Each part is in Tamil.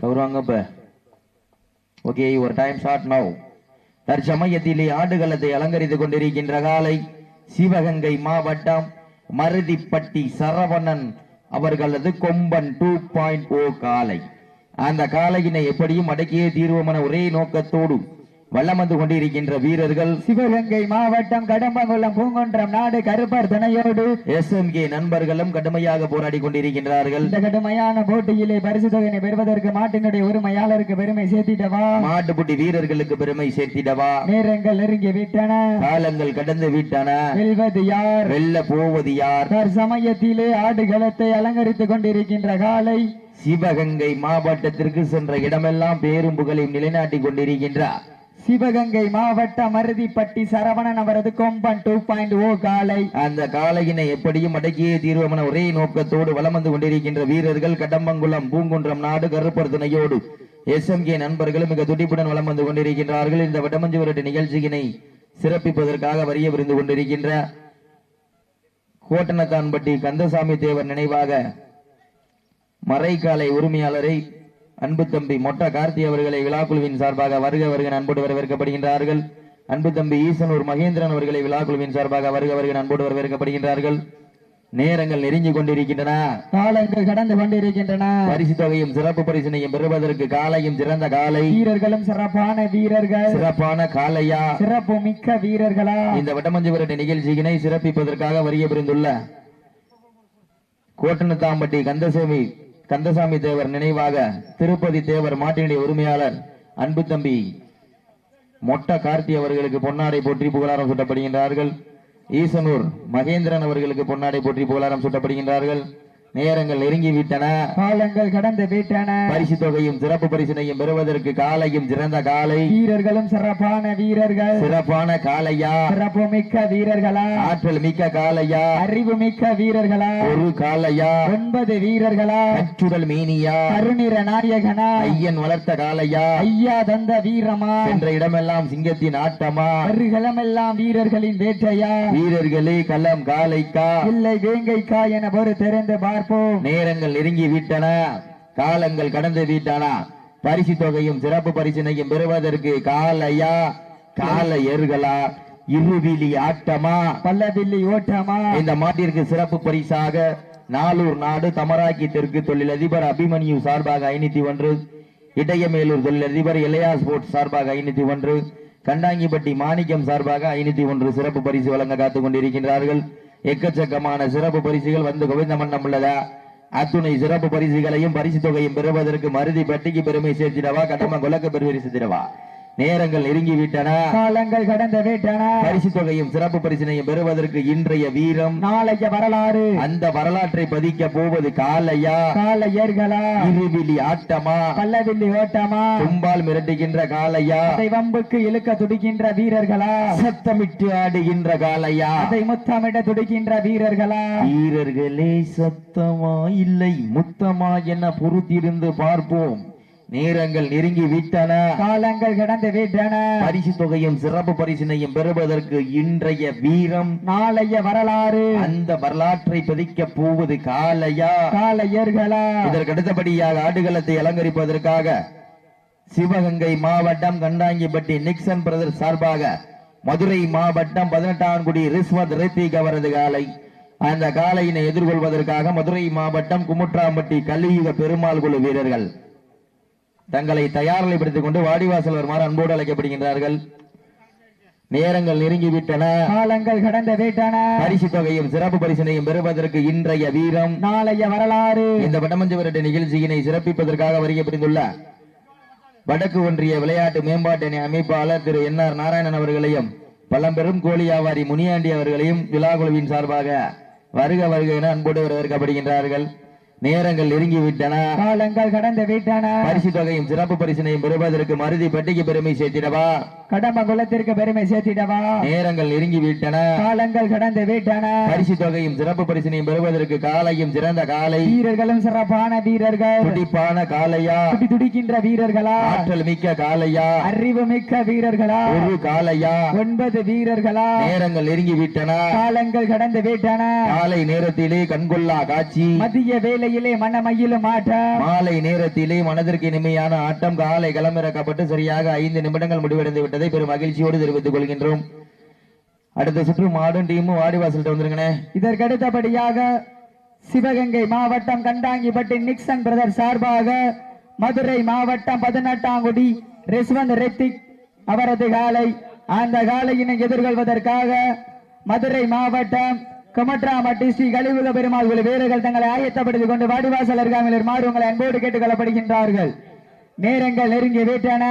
கௌரவங்கப்ப. ஓகே ஒரு டைம் ஷார்ட் நவ் தற்சமயத்திலே ஆடுகளத்தை அலங்கரித்துக் கொண்டிருக்கின்ற காலை சிவகங்கை மாவட்டம் மருதிப்பட்டி சரவணன் அவர்களது கொம்பன் டூ பாயிண்ட் ஓ காலை. அந்த காலையினை எப்படியும் அடக்கியே தீர்வோம் என ஒரே நோக்கத்தோடு வலம் வந்து கொண்டிருக்கின்ற வீரர்கள் சிவகங்கை மாவட்டம் கடம்பங்குளம் பூங்குன்றம் நாடு கருப்பர் துணையோடு எஸ்எம்கே நண்பர்களும் கடுமையாக போராடி கொண்டிருக்கின்றார்கள். இந்த கடுமையான போட்டியிலே பரிசு தொகையினை பெறுவதற்கு மாட்டினுடைய உரிமையாளருக்கு பெருமை சேர்த்திட்டவா மாட்டுப்புட்டி வீரர்களுக்கு பெருமை சேர்த்திடவா? நேரங்கள் நெருங்கி விட்டன. காலங்கள் கடந்து விட்டன. வெல்வது யார்? வெல்ல போவது யார்? தற்சமயத்திலே ஆடுகளத்தை அலங்கரித்துக் கொண்டிருக்கின்ற காலை சிவகங்கை மாவட்டத்திற்கு சென்ற இடமெல்லாம் பேரும் புகழையும் நிலைநாட்டிக் கொண்டிருக்கின்றார். சிவகங்கை மாவட்ட மருதிப்பட்டி சரவணன் அவரது கொம்பன் டூ பாயிண்ட் ஓ காலை. அந்த காலையினை எப்படியும் அடக்கியே தீர்வமன என ஒரே நோக்கத்தோடு வலம் வந்து கொண்டிருக்கின்ற வீரர்கள் கடம்பங்குளம் பூங்குன்றம் நாடு கருப்பர் துணையோடு எஸ்எம்கே நண்பர்களும் மிக துடிப்புடன் வலம் வந்து கொண்டிருக்கின்றார்கள். இந்த வடமஞ்சு விரட்டு நிகழ்ச்சியினை சிறப்பிப்பதற்காக வரிய விருந்து கொண்டிருக்கின்ற கோட்டனத்தான்பட்டி கந்தசாமி தேவர் நினைவாக மறைக்காலை உரிமையாளரை அன்பு தம்பி மொட்ட கார்த்தி அவர்களை விழாக்குழுவின் சார்பாக வருக வருக அன்போடு வரவேற்கப்படுகின்றார்கள். அன்பு தம்பி ஈசனூர் மகேந்திரன் அவர்களை விழாக்குழுவின் சார்பாக வருக வருக அன்போடு வரவேற்கப்படுகின்றார்கள். நேரங்கள் நெருங்கிக் கொண்டிருக்கின்றன. காலங்கள் கடந்து கொண்டிருக்கின்றன. பரிசு தொகையும் சிறப்பு பரிசினையும் பெறுவதற்கு காலையும் சிறந்த காலை. வீரர்களும் சிறப்பான வீரர்கள். சிறப்பான காலையா? சிறப்பு மிக்க வீரர்களா? இந்த வட்டமஞ்சு விரட்டு நிகழ்ச்சியினை சிறப்பிப்பதற்காக வரிய பிரிந்துள்ள கோட்டனத்தாம்பட்டி கந்தசாமி கந்தசாமி தேவர் நினைவாக திருப்பதி தேவர் மாட்டினுடைய உரிமையாளர் அன்பு தம்பி மொட்ட கார்த்தி அவர்களுக்கு பொன்னாடை போற்றி புகழாரம் சூட்டப்படுகின்றார்கள். ஈசனூர் மகேந்திரன் அவர்களுக்கு பொன்னாடை போற்றி புகழாரம் சூட்டப்படுகின்றார்கள். நேரங்கள் நெருங்கி விட்டன காலங்கள் கடந்து விட்டன. பரிசு தொகையும் சிறப்பு பரிசினையும் பெறுவதற்கு காலையும் சிறந்த காலை. வீரர்களும் சிறப்பான வீரர்கள். சிறப்பான காலையா? சிறப்பு மிக்க வீரர்களா? ஆற்றல் மிக்க காலையா? அறிவு மிக்க வீரர்களா? ஒரு காலையா? ஒன்பது வீரர்களா? கச்சுடல் மீனியா? கருநிற நாயகனா? ஐயன் வளர்த்த காலையா? ஐயா தந்த வீரமா? சென்ற இடமெல்லாம் சிங்கத்தின் ஆட்டமா? வருகளமெல்லாம் வீரர்களின் வேட்டையா? வீரர்களே களம் காலைக்கா? இல்லை வேங்கைக்கா என பொறு தெரிந்து பார்ப்போம். நேரங்கள் நெருங்கி விட்டன. காலங்கள் கடந்து விட்டன. பரிசு தொகையும் சிறப்பு பரிசினையும் பெறுவதற்கு காலையா? கால எருகளா இருவிழி ஆட்டமா? பல்லவில்லி ஓட்டமா? இந்த மாட்டிற்கு சிறப்பு பரிசாக நாளூர் நாடு தமராக்கி தெற்கு தொழிலதிபர் அபிமன்யு சார்பாக ஐநூத்தி ஒன்று இடையமேலூர் தொழிலதிபர் இளையா ஸ்போர்ட்ஸ் சார்பாக ஐநூத்தி ஒன்று கண்டாங்கிப்பட்டி மாணிக்கம் சார்பாக ஐநூத்தி ஒன்று சிறப்பு பரிசு வழங்க காத்துக் கொண்டிருக்கின்றார்கள். எக்கச்சக்கமான சிறப்பு பரிசுகள் வந்து குவிந்த மன்னம் உள்ளதா? அத்துணை சிறப்பு பரிசுகளையும் பரிசு தொகையும் பெறுவதற்கு மருதி பெட்டிக்கு பெருமை சேர்த்திடவா? கடம குலக்கு பெருமை சேர்த்திடவா நேரங்கள் நெருங்கி விட்டன காலங்கள் கடந்து விட்டன. பரிசு தொகையும் சிறப்பு பரிசினையும் பெறுவதற்கு இன்றைய வீரம். நாளைய வரலாறு. அந்த வரலாற்றை பதிக்க போவது காலையா? காலையர்களா? இருவிழி ஆட்டமா? பல்லவில்லி ஓட்டமா? தும்பால் மிரட்டுகின்ற காலையா? அதை வம்புக்கு இழுக்க துடிக்கின்ற வீரர்களா? சத்தமிட்டு ஆடுகின்ற காலையா? அதை முத்தமிட துடிக்கின்ற வீரர்களா? வீரர்களே சத்தமா இல்லை முத்தமா என பொறுத்திருந்து பார்ப்போம். நேரங்கள் நெருங்கி விட்டன. காலங்கள் கடந்து விட்டன. பரிசு தொகையும் சிறப்பு பரிசினையும் பெறுவதற்கு இன்றைய வீரம். நாளைய வரலாறு. அந்த வரலாற்றை பதிக்க போவது காலையா? காலையர்களா? இதற்கு அடுத்தபடியாக ஆடுகளத்தை அலங்கரிப்பதற்காக சிவகங்கை மாவட்டம் கண்டாங்கிப்பட்டி நிக்சன் பிரதர் சார்பாக மதுரை மாவட்டம் பதினெட்டாம்குடி ரிஸ்வத் ரித்திக் அவரது காலை. அந்த காலையினை எதிர்கொள்வதற்காக மதுரை மாவட்டம் குமுற்றாம்பட்டி கலியுக பெருமாள் குழு வீரர்கள் தங்களை தயார் நிலைப்படுத்திக் கொண்டு வாடிவாசல் வருமாறு அன்போடு அழைக்கப்படுகின்றார்கள். நேரங்கள் நெருங்கிவிட்டன. காலங்கள் கடந்து விட்டன. பரிசு தொகையும் சிறப்பு பரிசினையும் பெறுவதற்கு இன்றைய வீரம். நாளைய வரலாறு. இந்த வடமஞ்சு விரட்டு நிகழ்ச்சியினை சிறப்பிப்பதற்காக வருகை புரிந்துள்ள வடக்கு ஒன்றிய விளையாட்டு மேம்பாட்டு அமைப்பாளர் திரு என் ஆர் நாராயணன் அவர்களையும் பழம்பெரும் கோழி வியாபாரி முனியாண்டி அவர்களையும் விழாக்குழுவின் சார்பாக வருக வருக என அன்போடு வரவேற்கப்படுகின்றார்கள். நேரங்கள் காலங்கள் கடந்து விட்டன. பரிசு தொகையும் சிறப்பு பரிசினையும் பெறுவதற்கு மருதி பட்டிக்கு பெருமை சேர்த்திடவா? கடம்ப குலத்திற்கு பெருமை சேர்த்திடவா? நேரங்கள் நெருங்கி விட்டன காலங்கள் கடந்து விட்டன. பரிசு தொகையும் சிறப்பு பரிசினையும் பெறுவதற்கு காலையும் சிறந்த காலை. வீரர்களும் சிறப்பான வீரர்கள். துடிப்பான காலையா? துடி துடிக்கின்ற வீரர்களா? ஆற்றல் மிக்க காலையா? அறிவு மிக்க வீரர்களா? ஒரு காலையா? ஒன்பது வீரர்களா? நேரங்கள் நெருங்கி விட்டன காலங்கள் கடந்து விட்டன. காலை நேரத்திலே கண்கொள்ளா காட்சி. மதிய வேளையிலே மனமயிலும் ஆட்டம். மாலை நேரத்திலே மனதிற்கு இனிமையான ஆட்டம். காலை களமிறக்கப்பட்டு சரியாக ஐந்து நிமிடங்கள் முடிவடைந்து விட்டதை என்பதை பெரும் மகிழ்ச்சியோடு தெரிவித்துக் கொள்கின்றோம். அடுத்த சுற்று மாடும் டீமும் வாடிவாசல் வந்துருங்கண்ணே. இதற்கடுத்தபடியாக சிவகங்கை மாவட்டம் கண்டாங்கிப்பட்டி நிக்சன் பிரதர் சார்பாக மதுரை மாவட்டம் பதினெட்டாங்குடி ரிஸ்வந்த் ரெத்திக் அவரது காலை அந்த காலையினை எதிர்கொள்வதற்காக மதுரை மாவட்டம் குமட்ராமட்டி ஸ்ரீ கலிவுக பெருமாள் குழு வீரர்கள் தங்களை ஆயத்தப்படுத்திக் கொண்டு வாடிவாசல் அருகாமையில் மாறுவங்களை அன்போடு கேட்டுக் கொள்ளப்படுகின்றார்கள். நேரங்கள் நெருங்கி வீட்டன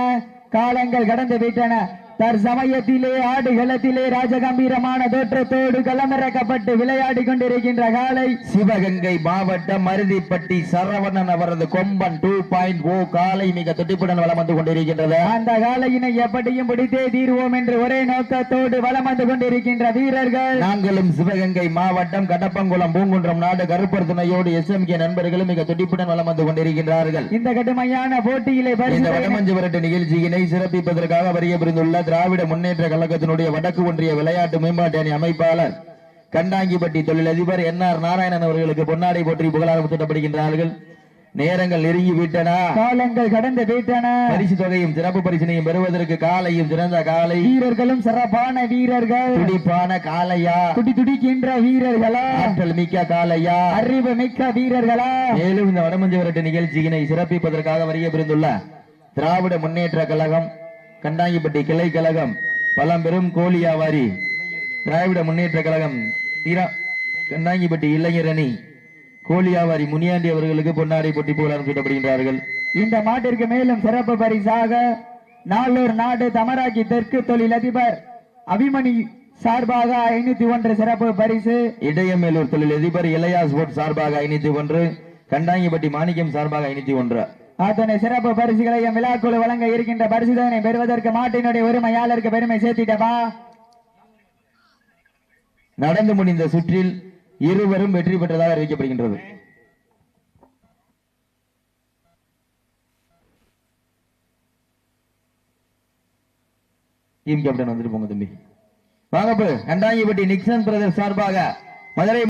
காலங்கள் கடந்து விட்டன. தற்சமயத்திலே ஆடுகளத்திலே ராஜகம்பீரமான தோற்றத்தோடு களமிறக்கப்பட்டு விளையாடி கொண்டிருக்கின்ற காலை சிவகங்கை மாவட்டம் மருதிப்பட்டி சரவணன் அவரது கொம்பன் டூ பாயிண்ட் ஓ காலை மிக துடிப்புடன் வலம் வந்து கொண்டிருக்கின்றது. அந்த காலையினை எப்படியும் பிடித்தே தீர்வோம் என்று ஒரே நோக்கத்தோடு வலம் வந்து கொண்டிருக்கின்ற வீரர்கள். நாங்களும் சிவகங்கை மாவட்டம் கடப்பங்குளம் பூங்குன்றம் நாடு கருப்பர் துணையோடு எஸ் எம் கே நண்பர்களும் மிக துடிப்புடன் வலம் வந்து கொண்டிருக்கின்றார்கள். இந்த கடுமையான போட்டியிலே இந்த வடமஞ்சு விரட்டு நிகழ்ச்சியினை சிறப்பிப்பதற்காக வருகை புரிந்துள்ள திராவிட முன்னேற்ற கழகத்தினுடைய வடக்கு ஒன்றிய விளையாட்டு மேம்பாட்டு அணி அமைப்பாளர் கண்டாங்கிப்பட்டி தொழிலதிபர் என் ஆர் நாராயணன் அவர்களுக்கு பொன்னாடை போற்றி புகழாரம் சூட்டப்படுகின்றார்கள். நேரங்கள் நெருங்கி விட்டன. காலங்கள் கடந்து விட்டன. பரிசு தொகையும் சிறப்பு பரிசினையும் பெறுவதற்கு காலையும் சிறந்த காலை. வீரர்களும் சிறப்பான வீரர்கள். துடிப்பான காலையா துடி துடிக்கின்ற வீரர்களா. ஆற்றல் மிக்க காலையா அறிவு மிக்க வீரர்களா. மேலும் இந்த வடமஞ்சு விரட்டு நிகழ்ச்சியினை சிறப்பிப்பதற்காக வருகை புரிந்துள்ள திராவிட முன்னேற்ற கழகம் கண்டாங்கிப்பட்டி கிளை கழகம் பழம்பெரும் கோழியாவாரி திராவிட முன்னேற்ற கழகம் தீரா கண்டாங்கிப்பட்டி இளைஞர் அணி கோழியாவாரி முனியாண்டி அவர்களுக்கு பொன்னாடை போட்டி புகழாரம் சூட்டப்படுகின்றார்கள். இந்த மாட்டிற்கு மேலும் சிறப்பு பரிசாக நாளூர் நாடு தமராக்கி தெற்கு தொழிலதிபர் அபிமணி சார்பாக ஐநூத்தி ஒன்று சிறப்பு பரிசு. இடையமேலூர் தொழில் அதிபர் இளையா ஸ்போர்ட் சார்பாக ஐநூத்தி ஒன்று கண்டாங்கிப்பட்டி மாணிக்கம் சார்பாக ஐநூத்தி ஒன்று. அத்தனை சிறப்பு பரிசுகளை என் விழாக்குழு வழங்க இருக்கின்ற பரிசுதனை பெறுவதற்கு மாட்டினுடைய உரிமையாளருக்கு பெருமை சேர்த்திட்டவா? நடந்து முடிந்த சுற்றில் இருவரும் வெற்றி பெற்றதாக அறிவிக்கப்படுகின்றது. டீம் கேப்டன் வந்துட்டு போங்க தம்பி. வாங்கப்பு கண்டாங்கிப்பட்டி நிக்சன் பிரதர் சார்பாக மதுரை